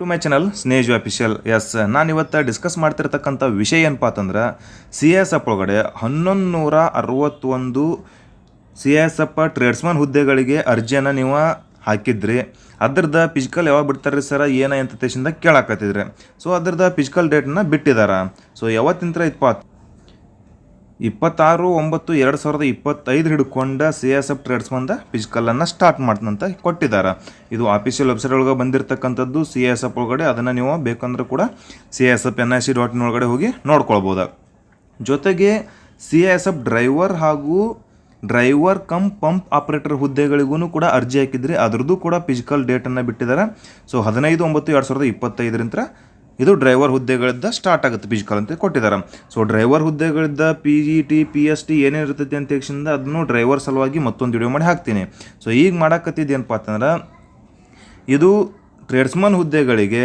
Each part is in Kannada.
ಟು ಮೈ ಚಾನಲ್ ಸ್ನೇಜ್ ಅಫಿಷಿಯಲ್ ಎಸ್ ನಾನು ಇವತ್ತು ಡಿಸ್ಕಸ್ ಮಾಡ್ತಿರ್ತಕ್ಕಂಥ ವಿಷಯ ಏನಪ್ಪ ಅಂತಂದ್ರೆ ಸಿ ಎಸ್ ಎಫ್ ಒಳಗಡೆ ಹನ್ನೊಂದು ನೂರ ಅರವತ್ತೊಂದು ಸಿ ಎಸ್ ಎಫ್ ಟ್ರೇಡ್ಸ್ಮನ್ ಹುದ್ದೆಗಳಿಗೆ ಅರ್ಜಿಯನ್ನು ನೀವು ಹಾಕಿದ್ರಿ. ಅದ್ರದ ಫಿಸಿಕಲ್ ಯಾವಾಗ ಬಿಡ್ತಾರೆ ಸರ ಏನ ಅಂತ ತೇಶಿಂದ ಕೇಳಾಕತ್ತಿದ್ರಿ. ಸೊ ಅದ್ರದ್ದು ಫಿಸಿಕಲ್ ಡೇಟನ್ನ ಬಿಟ್ಟಿದ್ದಾರೆ ಸೊ ಯಾವತ್ತಿಂತ್ರ ಇಪ್ಪ ಇಪ್ಪತ್ತಾರು, ಒಂಬತ್ತು, ಎರಡು ಸಾವಿರದ ಇಪ್ಪತ್ತೈದು ಹಿಡ್ಕೊಂಡ ಸಿ ಎಸ್ ಎಫ್ ಟ್ರೇಡ್ಸ್ ಬಂದ ಫಿಸಿಕಲನ್ನು ಸ್ಟಾರ್ಟ್ ಮಾಡ್ತಂತ ಕೊಟ್ಟಿದ್ದಾರೆ ಇದು ಆಫೀಷಿಯಲ್ ವೆಬ್ಸೈಟ್ ಒಳಗೆ ಬಂದಿರತಕ್ಕಂಥದ್ದು. ಸಿ ಎಸ್ ಎಫ್ ಒಳಗಡೆ ಅದನ್ನು ನೀವು ಬೇಕಂದ್ರೆ ಕೂಡ C S F, N I C dot ಒಳಗಡೆ ಹೋಗಿ ನೋಡ್ಕೊಳ್ಬೋದು. ಜೊತೆಗೆ ಸಿ ಎಸ್ ಎಫ್ ಡ್ರೈವರ್ ಹಾಗೂ ಡ್ರೈವರ್ ಕಮ್ ಪಂಪ್ ಆಪರೇಟರ್ ಹುದ್ದೆಗಳಿಗೂ ಕೂಡ ಅರ್ಜಿ ಹಾಕಿದ್ರಿ. ಅದರದ್ದು ಕೂಡ ಫಿಸಿಕಲ್ ಡೇಟನ್ನು ಬಿಟ್ಟಿದ್ದಾರೆ ಸೊ, ಹದಿನೈದು, ಒಂಬತ್ತು, ಎರಡು ಸಾವಿರದ ಇಪ್ಪತ್ತೈದರಿಂದ ಇದು ಡ್ರೈವರ್ ಹುದ್ದೆಗಳಿಂದ ಸ್ಟಾರ್ಟ್ ಆಗುತ್ತೆ ಫಿಸಿಕಲ್ ಅಂತ ಕೊಟ್ಟಿದ್ದಾರೆ. So driver ಹುದ್ದೆಗಳಿಂದ P G T P S T ಏನೇನು ಇರ್ತೈತಿ ಅಂತ ತಕ್ಷಣ ಅದನ್ನು ಡ್ರೈವರ್ ಸಲುವಾಗಿ ಮತ್ತೊಂದು ವಿಡಿಯೋ ಮಾಡಿ ಹಾಕ್ತೀನಿ. ಸೊ ಈಗ ಮಾಡಾಕತ್ತಿದ್ದೇನಪ್ಪ ಅಂತಂದ್ರೆ, ಇದು ಟ್ರೇಡ್ಸ್ಮನ್ ಹುದ್ದೆಗಳಿಗೆ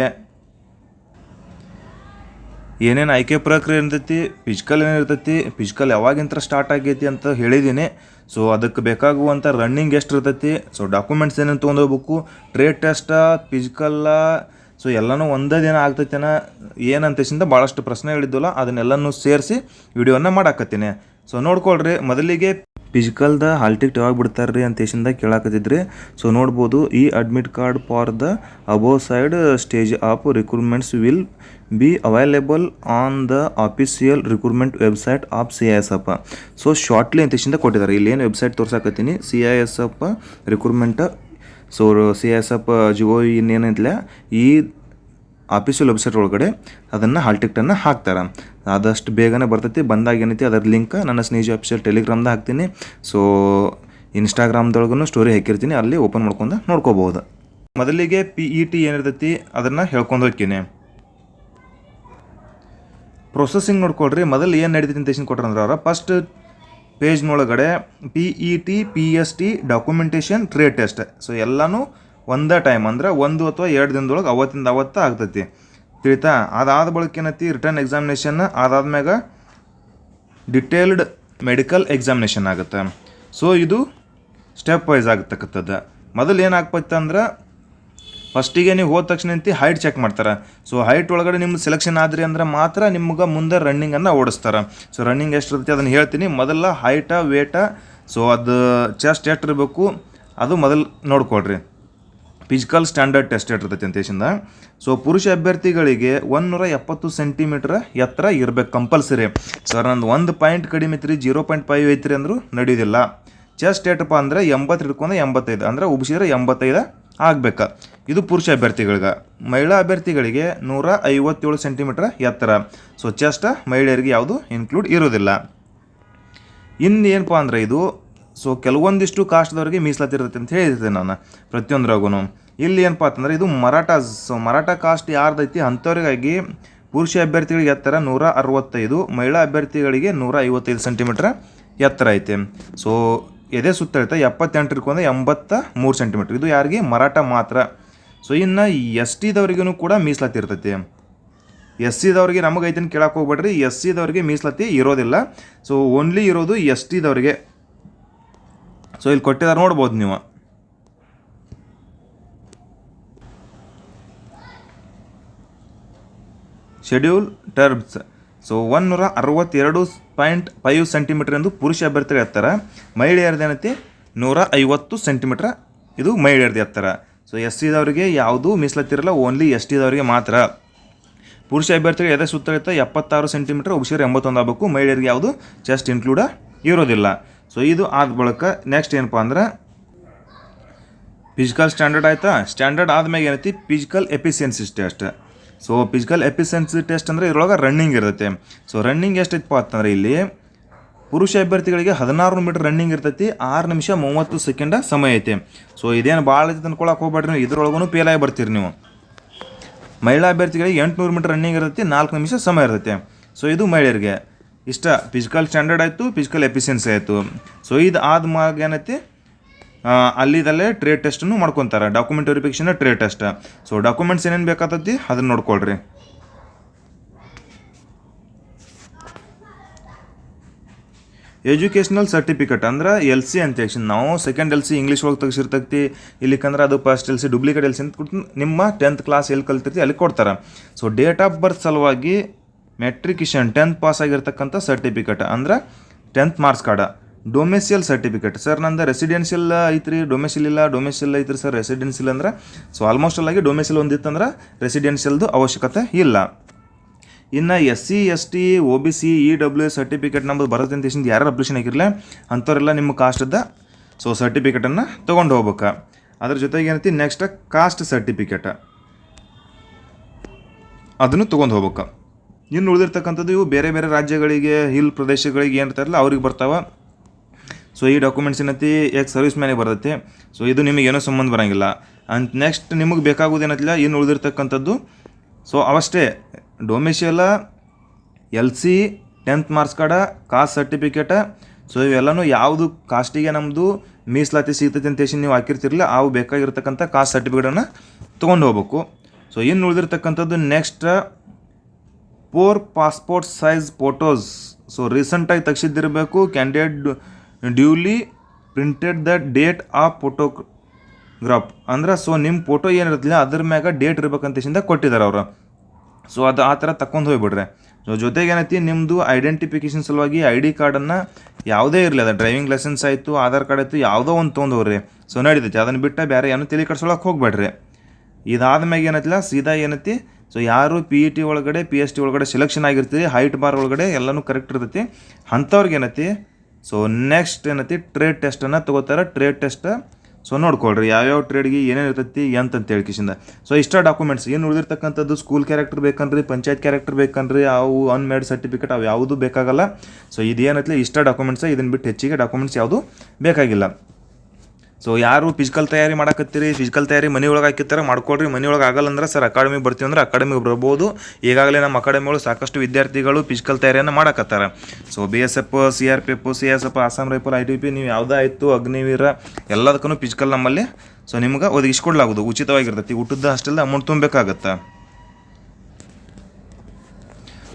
ಏನೇನು ಆಯ್ಕೆ ಪ್ರಕ್ರಿಯೆ ಇರ್ತೈತಿ ಫಿಸಿಕಲ್ ಏನಿರ್ತೈತಿ ಫಿಸಿಕಲ್ ಯಾವಾಗಿಂತ ಸ್ಟಾರ್ಟ್ ಆಗೈತಿ ಅಂತ ಹೇಳಿದ್ದೀನಿ ಸೊ ಅದಕ್ಕೆ ಬೇಕಾಗುವಂಥ ರನ್ನಿಂಗ್ ಎಷ್ಟು ಇರ್ತೈತಿ ಸೊ ಡಾಕ್ಯುಮೆಂಟ್ಸ್ ಏನೇನು ತೊಗೊಂಡೋಗ್ಬೇಕು ಟ್ರೇಡ್ ಟೆಸ್ಟ ಫಿಸಿಕಲ್ಲ ಸೊ ಎಲ್ಲನೂ ಒಂದೇ ದಿನ ಆಗ್ತೈತೇನ? ಏನಂತೇಸಿಂದ ಭಾಳಷ್ಟು ಪ್ರಶ್ನೆಗಳಿದ್ದಲ್ಲ, ಅದನ್ನೆಲ್ಲನೂ ಸೇರಿಸಿ ವಿಡಿಯೋನ ಮಾಡಾಕತ್ತೀನಿ. ಸೊ ನೋಡ್ಕೊಳ್ರಿ, ಮೊದಲಿಗೆ ಫಿಸಿಕಲ್ದ ಹಾಲ್ ಟಿಕೆಟ್ ಯಾವಾಗ ಬಿಡ್ತಾರೆ ರೀ ಅಂತೇಶಿಂದ ಕೇಳಾಕತ್ತಿದ್ರಿ. ಸೊ ನೋಡ್ಬೋದು, ಈ admit card for the above said stage of recruitments will be available on the official recruitment website of C I S F so shortly ಅಂತೇಶಿಂದ ಕೊಟ್ಟಿದ್ದಾರೆ. ಇಲ್ಲಿ ಏನು website ತೋರ್ಸಾಕತ್ತೀನಿ. C I S F recruitment so C S F Jio ಇನ್ನೇನಿಲ್ಲ ಈ ಆಫೀಸಿಯಲ್ ವೆಬ್ಸೈಟ್ ಒಳಗಡೆ ಅದನ್ನು ಹಾಲ್ ಟಿಕೆಟನ್ನು ಹಾಕ್ತಾರೆ. ಆದಷ್ಟು ಬೇಗನೆ ಬರ್ತೈತಿ, ಬಂದಾಗ ಏನೈತಿ, ಅದರ ಲಿಂಕ್ ನನ್ನ ಸ್ನೇಹಿ ಆಫೀಸಿಯಲ್ ಟೆಲಿಗ್ರಾಮ್ದಾಗ ಹಾಕ್ತೀನಿ. ಸೊ ಇನ್ಸ್ಟಾಗ್ರಾಮ್ದೊಳಗೂ ಸ್ಟೋರಿ ಹಾಕಿರ್ತೀನಿ, ಅಲ್ಲಿ ಓಪನ್ ಮಾಡ್ಕೊಂಡು ನೋಡ್ಕೋಬೋದು. ಮೊದಲಿಗೆ ಪಿ ಇ ಟಿ ಏನಿರ್ತೈತಿ, ಅದನ್ನು ಹೇಳ್ಕೊಂಡು ಹೋಗ್ತೀನಿ. ಪ್ರೊಸೆಸಿಂಗ್ ನೋಡ್ಕೊಳ್ರಿ, ಮೊದಲು ಏನು ನಡೀತೈತಿ ಅಂತ ಕೊಟ್ರಂದ್ರೆ ಅವ್ರ first ಪೇಜ್ನೊಳಗಡೆ P E T P S T documentation trade test so ಎಲ್ಲನೂ ಒಂದೇ ಟೈಮ್ ಅಂದ್ರೆ ಒಂದು ಅಥವಾ ಎರಡು ದಿನದೊಳಗೆ ಅವತ್ತಿಂದ ಅವತ್ತ ಆಗ್ತೈತಿ. ತಿಳಿತಾ? ಅದಾದ ಬಳಿಕ ಏನೈತಿ? ರಿಟರ್ನ್ ಎಕ್ಸಾಮಿನೇಷನ್ ಅದಾದ್ಮ್ಯಾಗ ಡಿಟೇಲ್ಡ್ ಮೆಡಿಕಲ್ ಎಕ್ಸಾಮಿನೇಷನ್ ಆಗುತ್ತೆ. ಸೊ ಇದು ಸ್ಟೆಪ್ ವೈಸ್ ಆಗತಕ್ಕಂಥದ್ದು. ಮೊದಲು ಏನಾಗ್ತೈತೆ ಅಂದ್ರೆ ಫಸ್ಟಿಗೆ ನೀವು ಹೋದ ತಕ್ಷಣ ಹೈಟ್ ಚೆಕ್ ಮಾಡ್ತಾರೆ. ಸೊ ಹೈಟ್ ಒಳಗಡೆ ನಿಮ್ದು ಸೆಲೆಕ್ಷನ್ ಆದ್ರಿ ಅಂದ್ರೆ ಮಾತ್ರ ನಿಮ್ಗೆ ಮುಂದೆ ರನ್ನಿಂಗನ್ನು ಓಡಿಸ್ತಾರೆ. ಸೊ ರನ್ನಿಂಗ್ ಎಷ್ಟು ಇರುತ್ತೆ ಅದನ್ನು ಹೇಳ್ತೀನಿ. ಮೊದಲ ಹೈಟ ವೇಟ ಸೊ ಅದು ಚೆಸ್ಟ್ ಎಷ್ಟು ಇರಬೇಕು ಅದು ಮೊದಲು ನೋಡ್ಕೊಳ್ರಿ. ಫಿಸಿಕಲ್ ಸ್ಟ್ಯಾಂಡರ್ಡ್ ಟೆಸ್ಟ್ ಇರ್ತೈತಿ ಅಂತೇಶಿಂದ ಸೊ ಪುರುಷ ಅಭ್ಯರ್ಥಿಗಳಿಗೆ ಒಂದೂರ ಎಪ್ಪತ್ತು ಸೆಂಟಿಮೀಟ್ರ್ ಎತ್ತರ ಇರಬೇಕು ಕಂಪಲ್ಸರಿ ಸರ್ ನಂದು ಒಂದು ಪಾಯಿಂಟ್ ಕಡಿಮೆ ಐತ್ರಿ ಜೀರೋ ಪಾಯಿಂಟ್ ಫೈವ್ ಐತ್ರಿ ಅಂದರೂ ನಡೆಯೋದಿಲ್ಲ. ಚೆಸ್ಟ್ ಏಟಪ್ಪ ಅಂದರೆ ಎಂಬತ್ತು ಹಿಡ್ಕೊಂಡು ಎಂಬತ್ತೈದು, ಅಂದರೆ ಉಬ್ಸಿದ್ರೆ ಎಂಬತ್ತೈದು ಆಗ್ಬೇಕು? ಇದು ಪುರುಷ ಅಭ್ಯರ್ಥಿಗಳಿಗೆ. ಮಹಿಳಾ ಅಭ್ಯರ್ಥಿಗಳಿಗೆ ನೂರ ಐವತ್ತೇಳು ಸೆಂಟಿಮೀಟ್ರ್ ಎತ್ತರ. ಸೊ ಚೆಸ್ಟ್ ಮಹಿಳೆಯರಿಗೆ ಯಾವುದು ಇನ್ಕ್ಲೂಡ್ ಇರೋದಿಲ್ಲ ಇನ್ನೇನಪ್ಪ ಅಂದರೆ ಇದು? ಸೊ ಕೆಲವೊಂದಿಷ್ಟು ಕಾಸ್ಟ್ದವರಿಗೆ ಮೀಸಲಾತಿರ್ತೈತೆ ಅಂತ ಹೇಳಿದ್ದೆ ನಾನು ಪ್ರತಿಯೊಂದ್ರಾಗೂ ಇಲ್ಲಿ ಏನಪ್ಪ ಅಂತಂದ್ರೆ ಇದು ಮರಾಠ ಸೊ ಮರಾಠ ಕಾಸ್ಟ್ ಯಾರ್ದೈತಿ ಅಂಥವ್ರಿಗಾಗಿ ಪುರುಷ ಅಭ್ಯರ್ಥಿಗಳಿಗೆ ಎತ್ತರ ನೂರ ಅರವತ್ತೈದು, ಮಹಿಳಾ ಅಭ್ಯರ್ಥಿಗಳಿಗೆ ನೂರ ಐವತ್ತೈದು ಸೆಂಟಿಮೀಟ್ರ್ ಎತ್ತರ ಐತೆ. ಸೊ ಎದೆ ಸುತ್ತ ಐತೆ ಎಪ್ಪತ್ತೆಂಟು ಅಂದರೆ ಎಂಬತ್ತ ಮೂರು ಸೆಂಟಿಮೀಟ್ರ್ ಇದು ಯಾರಿಗೆ? ಮರಾಠ ಮಾತ್ರ. ಸೊ ಇನ್ನು ಎಸ್ ಟಿದವ್ರಿಗೂ ಕೂಡ ಮೀಸಲಾತಿ ಇರ್ತೈತಿ. ಎಸ್ ಸಿದವ್ರಿಗೆ ನಮಗೆ ಐತನ್ ಕೇಳಕ್ಕೆ ಹೋಗ್ಬೇಡ್ರಿ ಎಸ್ ಸಿದವ್ರಿಗೆ ಮೀಸಲಾತಿ ಇರೋದಿಲ್ಲ. ಸೊ ಓನ್ಲಿ ಇರೋದು ಎಸ್ ಟಿದವ್ರಿಗೆ ಸೊ ಇಲ್ಲಿ ಕೊಟ್ಟಿದ್ದಾರೆ ನೋಡ್ಬೋದು ನೀವು. ಶೆಡ್ಯೂಲ್ ಟರ್ಮ್ಸ್ ಸೊ ಒನ್ನೂರ ಅರವತ್ತೆರಡು ಪಾಯಿಂಟ್ ಫೈವ್ ಸೆಂಟಿಮೀಟರ್ ಎಂದು ಪುರುಷ ಅಭ್ಯರ್ಥಿಗಳ ಎತ್ತರ. ಮಹಿಳೆಯರದೇನೈತಿ ನೂರ ಐವತ್ತು ಸೆಂಟಿಮೀಟ್ರ್ ಇದು ಮಹಿಳೆಯರದ್ದು ಎತ್ತರ. ಸೊ ಎಸ್ ಸಿದವರಿಗೆ ಯಾವುದೂ ಮೀಸಲತ್ತಿರಲ್ಲ ಓನ್ಲಿ ಎಸ್ ಟಿದವರಿಗೆ ಮಾತ್ರ. ಪುರುಷ ಅಭ್ಯರ್ಥಿಗಳು ಎದೆ ಸುತ್ತಳಿತ ಎಪ್ಪತ್ತಾರು ಸೆಂಟಿಮೀಟರ್ ಉಸಿರು ಎಂಬತ್ತೊಂದು ಆಗಬೇಕು. ಮಹಿಳೆಯರಿಗೆ ಯಾವುದು? ಚೆಸ್ಟ್ ಇನ್ಕ್ಲೂಡ ಇರೋದಿಲ್ಲ. ಸೊ ಇದು ಆದ ಬಳಿಕ ನೆಕ್ಸ್ಟ್ ಏನಪ್ಪ ಅಂದ್ರೆ ಫಿಸಿಕಲ್ ಸ್ಟ್ಯಾಂಡರ್ಡ್ ಆಯ್ತಾ? ಸ್ಟ್ಯಾಂಡರ್ಡ್ ಆದಮೇಲೆ ಏನೈತಿ? Physical efficiency test so physical efficiency test ಅಂದರೆ ಇದರೊಳಗೆ ರನ್ನಿಂಗ್ ಇರ್ತೈತೆ. ಸೊ ರನ್ನಿಂಗ್ ಎಷ್ಟೈತಪ್ಪ ಅಂತಂದ್ರೆ ಇಲ್ಲಿ ಪುರುಷ ಅಭ್ಯರ್ಥಿಗಳಿಗೆ ಹದಿನಾರು ಮೀಟರ್ ರನ್ನಿಂಗ್ ಇರ್ತೈತಿ, ಆರು ನಿಮಿಷ ಮೂವತ್ತು ಸೆಕೆಂಡ ಸಮಯ ಐತೆ. ಸೊ ಇದೇನು ಭಾಳ ಐತಿ ಅನ್ಕೊಳಕ್ಕೆ ಹೋಗ್ಬೇಡ್ರಿ ನೀವು ಇದ್ರೊಳಗೂ ಫೇಲ್ ಆಗಿ ಬರ್ತೀರಿ ನೀವು. ಮಹಿಳಾ ಅಭ್ಯರ್ಥಿಗಳಿಗೆ ಎಂಟುನೂರು ಮೀಟರ್ ರನ್ನಿಂಗ್ ಇರ್ತೈತಿ, ನಾಲ್ಕು ನಿಮಿಷ ಸಮಯ ಇರ್ತೈತೆ. ಸೊ ಇದು ಮಹಿಳೆಯರಿಗೆ. ಇಷ್ಟ ಫಿಸಿಕಲ್ ಸ್ಟ್ಯಾಂಡರ್ಡ್ ಆಯಿತು ಫಿಸಿಕಲ್ ಎಫಿಷಿಯನ್ಸಿ ಆಯಿತು. ಸೊ ಇದು ಆದ ಮಾರ್ಗ ಏನೈತಿ? ಅಲ್ಲಿದಲ್ಲೇ ಟ್ರೇಡ್ ಟೆಸ್ಟನ್ನು ಮಾಡ್ಕೊತಾರೆ. Document verification trade test so documents ಏನೇನು ಬೇಕಾಗ್ತೈತಿ ಅದನ್ನ ನೋಡ್ಕೊಳ್ರಿ. ಎಜುಕೇಷನಲ್ ಸರ್ಟಿಫಿಕೇಟ್ ಅಂದ್ರೆ ಎಲ್ ಸಿ ಅಂತ ಹೇಳಿ ನಾವು ಸೆಕೆಂಡ್ ಎಲ್ ಸಿ ಇಂಗ್ಲೀಷ್ ಒಳಗೆ ತೆಗ್ಸಿರ್ತೈತಿ. ಇಲ್ಲಿಕಂದ್ರೆ ಅದು first L C duplicate L C ಅಂತ ಕೊಟ್ಟು ನಿಮ್ಮ ಟೆಂತ್ ಕ್ಲಾಸ್ ಎಲ್ಲಿ ಕಲ್ತಿರ್ತಿ ಅಲ್ಲಿ ಕೊಡ್ತಾರೆ. ಸೊ ಡೇಟ್ ಆಫ್ ಬರ್ತ್ ಸಲುವಾಗಿ ಮೆಟ್ರಿಕಿಷನ್ ಟೆಂತ್ ಪಾಸ್ ಆಗಿರ್ತಕ್ಕಂಥ ಸರ್ಟಿಫಿಕೇಟ್ ಅಂದ್ರೆ tenth marks card domicile certificate sir ನಂದು ರೆಸಿಡೆನ್ಷಿಯಲ್ ಐತ್ರಿ ಡೊಮೆಸಿಲ್ ಇಲ್ಲ ಡೊಮೆಸಿಲ್ ಐತ್ರಿ ಸರ್ ರೆಸಿಡೆನ್ಸಿಲ್ ಅಂದ್ರೆ ಸೊ ಆಲ್ಮೋಸ್ಟ್ ಅಲ್ಲಾಗಿ ಡೊಮೆಸಿಲ್ ಒಂದಿತ್ತಂದ್ರೆ ರೆಸಿಡೆನ್ಷಿಯಲ್ದು ಅವಶ್ಯಕತೆ ಇಲ್ಲ. ಇನ್ನು S C S T O B C E W certificate ನಮ್ಮದು ಅಂತ ಹೇಳಿ ಯಾರು ಅಪ್ಲಿಕೇಶನ್ ಆಗಿರಲಿ ಅಂಥವ್ರೆಲ್ಲ ನಿಮ್ಮ ಕಾಸ್ಟದ ಸೊ ಸರ್ಟಿಫಿಕೇಟನ್ನು ತೊಗೊಂಡು ಹೋಗ್ಬೇಕು. ಅದ್ರ ಜೊತೆಗೆ ಏನೈತಿ ನೆಕ್ಸ್ಟ್ ಕಾಸ್ಟ್ ಸರ್ಟಿಫಿಕೇಟ ಅದನ್ನು ತೊಗೊಂಡು ಹೋಗ್ಬೇಕು. ಇನ್ನು ಉಳಿದಿರ್ತಕ್ಕಂಥದ್ದು ಇವು ಬೇರೆ ಬೇರೆ ರಾಜ್ಯಗಳಿಗೆ, ಹಿಲ್ ಪ್ರದೇಶಗಳಿಗೆ ಏನಿರ್ತಾರಲ್ಲ ಅವ್ರಿಗೆ ಬರ್ತಾವೆ. ಸೊ ಈ ಡಾಕ್ಯುಮೆಂಟ್ಸ್ ಏನತಿ? ಎಕ್ ಸರ್ವಿಸ್ ಮ್ಯಾನಿಗೆ ಬರ್ತೈತಿ. ಸೊ ಇದು ನಿಮಗೆ ಏನೋ ಸಂಬಂಧ ಬರೋಂಗಿಲ್ಲ. ಅಂತ ನೆಕ್ಸ್ಟ್ ನಿಮಗೆ ಬೇಕಾಗೋದು ಏನೈತಿಲ್ಲ? ಇನ್ನು ಉಳಿದಿರ್ತಕ್ಕಂಥದ್ದು. So ಅವಷ್ಟೇ. Domicile L C tenth marks card caste certificate so ಇವೆಲ್ಲನೂ ಯಾವುದು ಕಾಸ್ಟಿಗೆ ನಮ್ಮದು ಮೀಸಲಾತಿ ಸಿಗ್ತೈತೆ ಅಂತ ಹೇಳಿ ನೀವು ಹಾಕಿರ್ತಿರಲಿಲ್ಲ ಅವು ಬೇಕಾಗಿರ್ತಕ್ಕಂಥ ಕಾಸ್ಟ್ ಸರ್ಟಿಫಿಕೇಟನ್ನು ತೊಗೊಂಡು ಹೋಗ್ಬೇಕು. ಸೊ ಇನ್ನು ಉಳಿದಿರ್ತಕ್ಕಂಥದ್ದು next four passport size photos so ರೀಸೆಂಟಾಗಿ ತೆಗ್ಸಿದ್ದಿರಬೇಕು candidate duly printed the date of photograph ಅಂದ್ರೆ ಸೊ ನಿಮ್ಮ ಫೋಟೋ ಏನಿರುತ್ತಲ್ಲ ಅದ್ರ ಮ್ಯಾಗ ಡೇಟ್ ಇರ್ಬೇಕಂತ ಕೊಟ್ಟಿದ್ದಾರೆ ಅವರು. ಸೊ ಅದು ಆ ಥರ ತಕೊಂಡು ಹೋಗ್ಬಿಡ್ರೆ. ಸೊ ಜೊತೆಗೆ ಏನೈತಿ ನಿಮ್ಮದು ಐಡೆಂಟಿಫಿಕೇಷನ್ ಸಲುವಾಗಿ ಐ ಡಿ ಕಾರ್ಡನ್ನು ಯಾವುದೇ ಇರಲಿ, ಅದು ಡ್ರೈವಿಂಗ್ ಲೈಸೆನ್ಸ್ ಆಯಿತು, ಆಧಾರ್ ಕಾರ್ಡ್ ಆಯಿತು, ಯಾವುದೋ ಒಂದು ತೊಗೊಂಡು ಹೋಗ್ರಿ. ಸೊ ನಡೀತೈತಿ, ಅದನ್ನು ಬಿಟ್ಟು ಬೇರೆ ಏನೂ ತಲೆ ಕಟ್ಸೋಳಕ್ಕೆ ಹೋಗ್ಬೇಡ್ರಿ. ಇದಾದ ಮ್ಯಾಗ ಏನೈತಿಲ್ಲ, ಸೀದಾ ಏನೈತಿ ಸೊ ಯಾರು ಪಿ ಇ ಟಿ ಒಳಗಡೆ ಪಿ ಎಚ್ ಟಿ ಒಳಗಡೆ ಸೆಲೆಕ್ಷನ್ ಆಗಿರ್ತೀರಿ ಹೈಟ್ ಬಾರ್ ಒಳಗಡೆ ಎಲ್ಲನೂ ಕರೆಕ್ಟ್ ಇರ್ತೈತಿ. ಅಂಥವ್ರಿಗೆ ಏನೈತಿ ಸೊ ನೆಕ್ಸ್ಟ್ ಏನೈತಿ? ಟ್ರೇಡ್ ಟೆಸ್ಟನ್ನು ತೊಗೋತಾರೆ. ಟ್ರೇಡ್ ಟೆಸ್ಟ್ ಸೊ ನೋಡ್ಕೊಳ್ರಿ. ಯಾವ್ಯಾವ ಟ್ರೇಡ್ಗೆ ಏನೇನು ಇರ್ತೈತಿ ಎಂತಂತ ಹೇಳ್ಕಿಸಿಂದ ಸೊ ಇಷ್ಟ ಡಾಕ್ಯುಮೆಂಟ್ಸ್ ಏನು ಉಳಿದಿರ್ತಕ್ಕಂಥದ್ದು? ಸ್ಕೂಲ್ ಕ್ಯಾರೆಕ್ಟರ್ ಬೇಕನ್ರಿ, ಪಂಚಾಯತ್ ಕ್ಯಾರೆಕ್ಟರ್ ಬೇಕನ್ರಿ, ಅವು ಅನ್ಮೇಡ್ ಸರ್ಟಿಫಿಕೇಟ್ ಅವು ಯಾವುದೂ ಬೇಕಾಗಲ್ಲ. ಸೊ ಇದೇನೈತಿ ಇಷ್ಟ ಡಾಕ್ಯುಮೆಂಟ್ಸ್ ಇದನ್ನು ಬಿಟ್ಟು ಹೆಚ್ಚಿಗೆ ಡಾಕ್ಯುಮೆಂಟ್ಸ್ ಯಾವುದು ಬೇಕಾಗಿಲ್ಲ. ಸೊ ಯಾರು ಫಿಸಿಕಲ್ ತಯಾರಿ ಮಾಡಕತ್ತೀರಿ? ಫಿಸಿಕಲ್ ತಯಾರಿ ಮನೆ ಒಳಗೆ ಹಾಕಿರ್ತಾರೆ ಮಾಡ್ಕೊಳ್ರಿ ಮನೆ ಒಳಗೆ ಆಗಲ್ಲ ಅಂದ್ರೆ ಸರ್ ಅಕಾಡೆಮಿ ಬರ್ತೀವಿ ಅಂದ್ರೆ ಅಕಾಡೆಮಿ ಬರ್ಬೋದು. ಈಗಾಗಲೇ ನಮ್ಮ ಅಕಾಡೆಮಿ ಒಳಗೆ ಸಾಕಷ್ಟು ವಿದ್ಯಾರ್ಥಿಗಳು ಫಿಸಿಕಲ್ ತಯಾರಿಯನ್ನು ಮಾಡಕತ್ತಾರೆ. So B S F C R P F C S F Assam rifle I T P ನೀವು ಯಾವುದೇ ಆಯಿತು ಅಗ್ನಿವೀರ ಎಲ್ಲದಕ್ಕೂ ಫಿಸಿಕಲ್ ನಮ್ಮಲ್ಲಿ ಸೊ ನಿಮ್ಗೆ ಒದಗಿಸ್ಕೊಡ್ಲಾಗೋದು. ಉಚಿತವಾಗಿರ್ತೈತಿ. ಊಟದ ಅಷ್ಟೆಲ್ಲ ಅಮೌಂಟ್ ತುಂಬಬೇಕಾಗತ್ತೆ?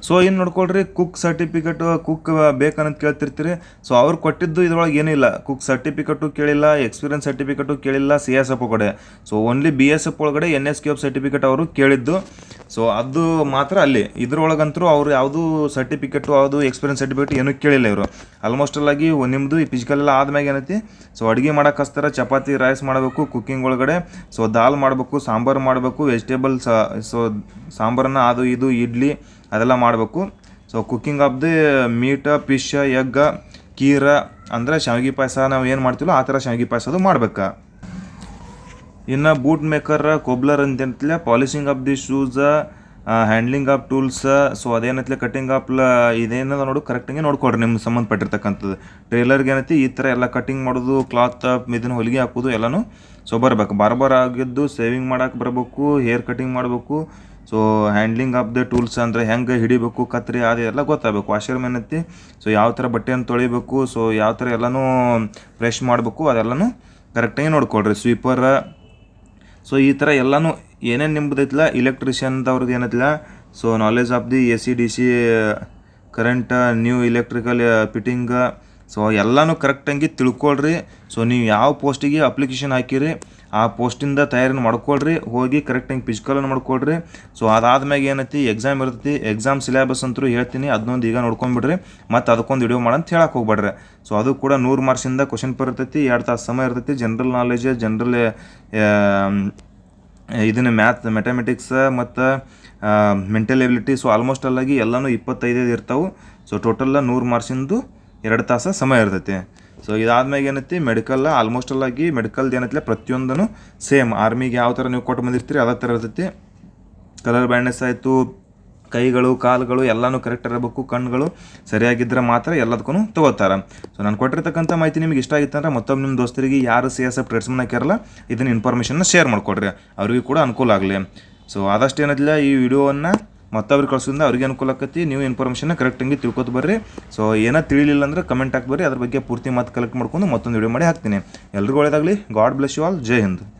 ಸೊ ಏನು ನೋಡ್ಕೊಳ್ರಿ? ಕುಕ್ ಸರ್ಟಿಫಿಕೇಟು ಕುಕ್ ಬೇಕನ್ನೋದು ಕೇಳ್ತಿರ್ತೀರಿ. ಸೊ ಅವ್ರು ಕೊಟ್ಟಿದ್ದು ಇದ್ರೊಳಗೆ ಏನಿಲ್ಲ ಕುಕ್ ಸರ್ಟಿಫಿಕೇಟು ಕೇಳಿಲ್ಲ ಎಕ್ಸ್ಪೀರಿಯನ್ಸ್ ಸರ್ಟಿಫಿಕೇಟು ಕೇಳಿಲ್ಲ ಸಿ ಎಸ್ ಎಫ್ ಒಳಗಡೆ so only B S F ಒಳಗಡೆ N S Q F certificate ಅವರು ಕೇಳಿದ್ದು. ಸೊ ಅದು ಮಾತ್ರ ಅಲ್ಲಿ. ಇದ್ರೊಳಗಂತರೂ ಅವ್ರು ಯಾವುದು ಸರ್ಟಿಫಿಕೇಟು ಯಾವುದು ಎಕ್ಸ್ಪೀರಿಯನ್ಸ್ ಸರ್ಟಿಫಿಕೇಟ್ ಏನೂ ಕೇಳಿಲ್ಲ ಇವರು. ಆಲ್ಮೋಸ್ಟ್ ಆಗಿ ನಿಮ್ಮದು ಈ ಫಿಸಿಕಲ್ ಎಲ್ಲ ಆದ್ಮ್ಯಾಗ ಏನೈತಿ? ಸೊ ಅಡುಗೆ ಮಾಡಕ್ಕೆ ಹಚ್ತಾರೆ ಚಪಾತಿ ರೈಸ್ ಮಾಡಬೇಕು ಕುಕ್ಕಿಂಗ್ ಒಳಗಡೆ. ಸೊ ದಾಲ್ ಮಾಡಬೇಕು, ಸಾಂಬಾರು ಮಾಡಬೇಕು ವೆಜಿಟೇಬಲ್ಸ್ ಸೊ ಸಾಂಬಾರನ್ನ ಅದು ಇದು, ಇಡ್ಲಿ ಅದೆಲ್ಲ ಮಾಡಬೇಕು. So cooking of the meat fish egg kheer, ಅಂದರೆ ಶಾವಿಗೆ ಪಾಯಸ ನಾವು ಏನು ಮಾಡ್ತೀವೋ ಆ ಥರ ಶಾವಿಗೆ ಪಾಯಸ ಅದು ಮಾಡ್ಬೇಕು. ಇನ್ನು boot maker cobbler ಅಂತಂತಲೇ polishing of the shoes handling of tools so ಅದೇನೈತ್ಲೆ cutting of ಇದೇನದ ನೋಡು ಕರೆಕ್ಟಾಗಿ ನೋಡ್ಕೊಡ್ರಿ ನಿಮ್ಗೆ ಸಂಬಂಧಪಟ್ಟಿರ್ತಕ್ಕಂಥದ್ದು. ಟ್ರೇಲರ್ಗೆ ಏನೈತಿ, ಈ ಥರ ಎಲ್ಲ ಕಟ್ಟಿಂಗ್ ಮಾಡೋದು ಕ್ಲಾತ್ ಇದನ್ನು ಹೊಲಿಗೆ ಹಾಕೋದು ಎಲ್ಲನೂ ಸೊ ಬರ್ಬೇಕು. ಬಾರ್ಬರ್ ಆಗಿದ್ದು ಸೇವಿಂಗ್ ಮಾಡಕ್ಕೆ ಬರಬೇಕು ಹೇರ್ ಕಟಿಂಗ್ ಮಾಡಬೇಕು so handling of the tools ಅಂದರೆ ಹೆಂಗೆ ಹಿಡಿಬೇಕು, ಕತ್ರಿ ಎಲ್ಲ ಗೊತ್ತಾಗಬೇಕು. ವಾಷರ್ ಮ್ಯಾನ್ ಐತಿ. ಸೊ ಯಾವ ಥರ ಬಟ್ಟೆಯನ್ನು ತೊಳಿಬೇಕು ಸೊ ಯಾವ ಥರ ಎಲ್ಲನೂ ಫ್ರೆಶ್ ಮಾಡಬೇಕು, ಅದೆಲ್ಲನೂ ಕರೆಕ್ಟಾಗಿ ನೋಡ್ಕೊಳ್ರಿ. ಸ್ವೀಪರ್ ಸೊ ಈ ಥರ ಎಲ್ಲನೂ ಏನೇನು ನಿಮ್ದು ಐತಿಲ್ಲ ಇಲೆಕ್ಟ್ರಿಷಿಯನ್ದವ್ರದ್ದು ಏನೈತಿಲ್ಲ so knowledge of the A C D C current new electrical fitting so ಎಲ್ಲನೂ ಕರೆಕ್ಟಾಗಿ ತಿಳ್ಕೊಳ್ರಿ. ಸೊ ನೀವು ಯಾವ ಪೋಸ್ಟಿಗೆ ಅಪ್ಲಿಕೇಶನ್ ಹಾಕಿರಿ, ಆ ಪೋಸ್ಟಿಂದ ತಯಾರಿನ ಮಾಡ್ಕೊಳ್ರಿ, ಹೋಗಿ ಕರೆಕ್ಟಾಗಿ ಫಿಸಿಕಲನ್ನು ಮಾಡ್ಕೊಳ್ರಿ. ಸೊ ಅದಾದ್ಮ್ಯಾಗ ಏನೈತಿ ಎಕ್ಸಾಮ್ ಇರ್ತೈತಿ ಎಕ್ಸಾಮ್ ಸಿಲೆಬಸ್ ಅಂತೂ ಹೇಳ್ತೀನಿ, ಅದನ್ನೊಂದು ಈಗ ನೋಡ್ಕೊಂಡ್ಬಿಡ್ರಿ ಮತ್ತು ಅದಕ್ಕೊಂದು ವಿಡಿಯೋ ಮಾಡಂತ ಹೇಳಕ್ಕೆ ಹೋಗ್ಬೇಡ್ರಿ. ಸೊ ಅದು ಕೂಡ ನೂರು ಮಾರ್ಕ್ಸಿಂದ ಕ್ವಶನ್ ಪೇಪರ್ ಇರ್ತೈತಿ, ಎರಡು ತಾಸು ಸಮಯ ಇರ್ತೈತಿ ಜನರಲ್ ನಾಲೆಜ್ ಜನರಲ್ ಇದನ್ನ ಮ್ಯಾಥ್ ಮೆಥಮೆಟಿಕ್ಸ್ ಮತ್ತು ಮೆಂಟಲ್ ಎಬಿಲಿಟಿ ಸೊ ಆಲ್ಮೋಸ್ಟ್ ಅಲ್ಲಾಗಿ ಎಲ್ಲನೂ ಇಪ್ಪತ್ತೈದೈದು ಇರ್ತಾವೆ. ಸೊ ಟೋಟಲ್ಲ ನೂರು ಮಾರ್ಕ್ಸಿಂದು ಎರಡು ತಾಸು ಸಮಯ ಇರ್ತೈತಿ. ಸೊ ಇದಾದ್ಮ್ಯಾಗ ಏನೈತಿ ಮೆಡಿಕಲ್ ಆಲ್ಮೋಸ್ಟ್ ಅಲ್ಲಾಗಿ ಮೆಡಿಕಲ್ದು ಏನೈತಿಲ್ಲ ಪ್ರತಿಯೊಂದೂ ಸೇಮ್ ಆರ್ಮಿಗೆ ಯಾವ ಥರ ನೀವು ಕೊಟ್ಟು ಬಂದಿರ್ತೀರಿ, ಅದೇ ಥರ ಇರ್ತೈತಿ. ಕಲರ್ ಬ್ಯಾಂಡ್ನೆಸ್ ಆಯಿತು, ಕೈಗಳು, ಕಾಲುಗಳು ಎಲ್ಲನೂ ಕರೆಕ್ಟ್ ಇರಬೇಕು, ಕಣ್ಣುಗಳು ಸರಿಯಾಗಿದ್ದರೆ ಮಾತ್ರ ಎಲ್ಲದಕ್ಕೂ ತಗೋತಾರೆ. ಸೊ ನಾನು ಕೊಟ್ಟಿರ್ತಕ್ಕಂಥ ಮಾಹಿತಿ ನಿಮಗೆ ಇಷ್ಟ ಆಗಿತ್ತಂದ್ರೆ ಮತ್ತೊಮ್ಮೆ ನಿಮ್ಮ ದೋಸ್ತರಿಗೆ ಯಾರು ಸಿ ಎಸ್ ಎಫ್ ಟ್ರೇಡ್ಸ್ಮನ್ ಹಾಕ್ಯಾರಲ್ಲ, ಇದನ್ನು ಇನ್ಫಾರ್ಮೇಷನ್ನ ಶೇರ್ ಮಾಡಿಕೊಡ್ರಿ. ಅವ್ರಿಗೂ ಕೂಡ ಅನುಕೂಲ ಆಗಲಿ. ಸೊ ಆದಷ್ಟು ಏನಿಲ್ಲ ಈ ವಿಡಿಯೋವನ್ನು ಮತ್ತೊಬ್ರಿಗೆ ಕಳ್ಸೋದ್ರಿಂದ ಅವ್ರಿಗೆ ಅನುಕೂಲ ಆಕತಿ. ನೀವು ಕರೆಕ್ಟ್ ಕರೆಕ್ಟಾಗಿ ತಿಳ್ಕೊತ ಬರ್ರಿ. ಸೊ ಏನೋ ತಿಳಿಲಿಲ್ಲ ಅಂದ್ರೆ ಕಮೆಂಟ್ ಹಾಕಿ ಬರ್ರಿ. ಅದ್ರ ಬಗ್ಗೆ ಪೂರ್ತಿ ಮಾತು ಕಲೆಕ್ಟ್ ಮಾಡ್ಕೊಂಡು ಮತ್ತೊಂದು ವಿಡಿಯೋ ಮಾಡಿ ಹಾಕ್ತೀನಿ. ಎಲ್ರಿಗೂ ಒಳ್ಳೆಯದಾಗಲಿ ಗಾಡ್ ಬ್ಲೆಸ್ ಯು ಆಲ್ ಜೈ ಹಿಂದ್.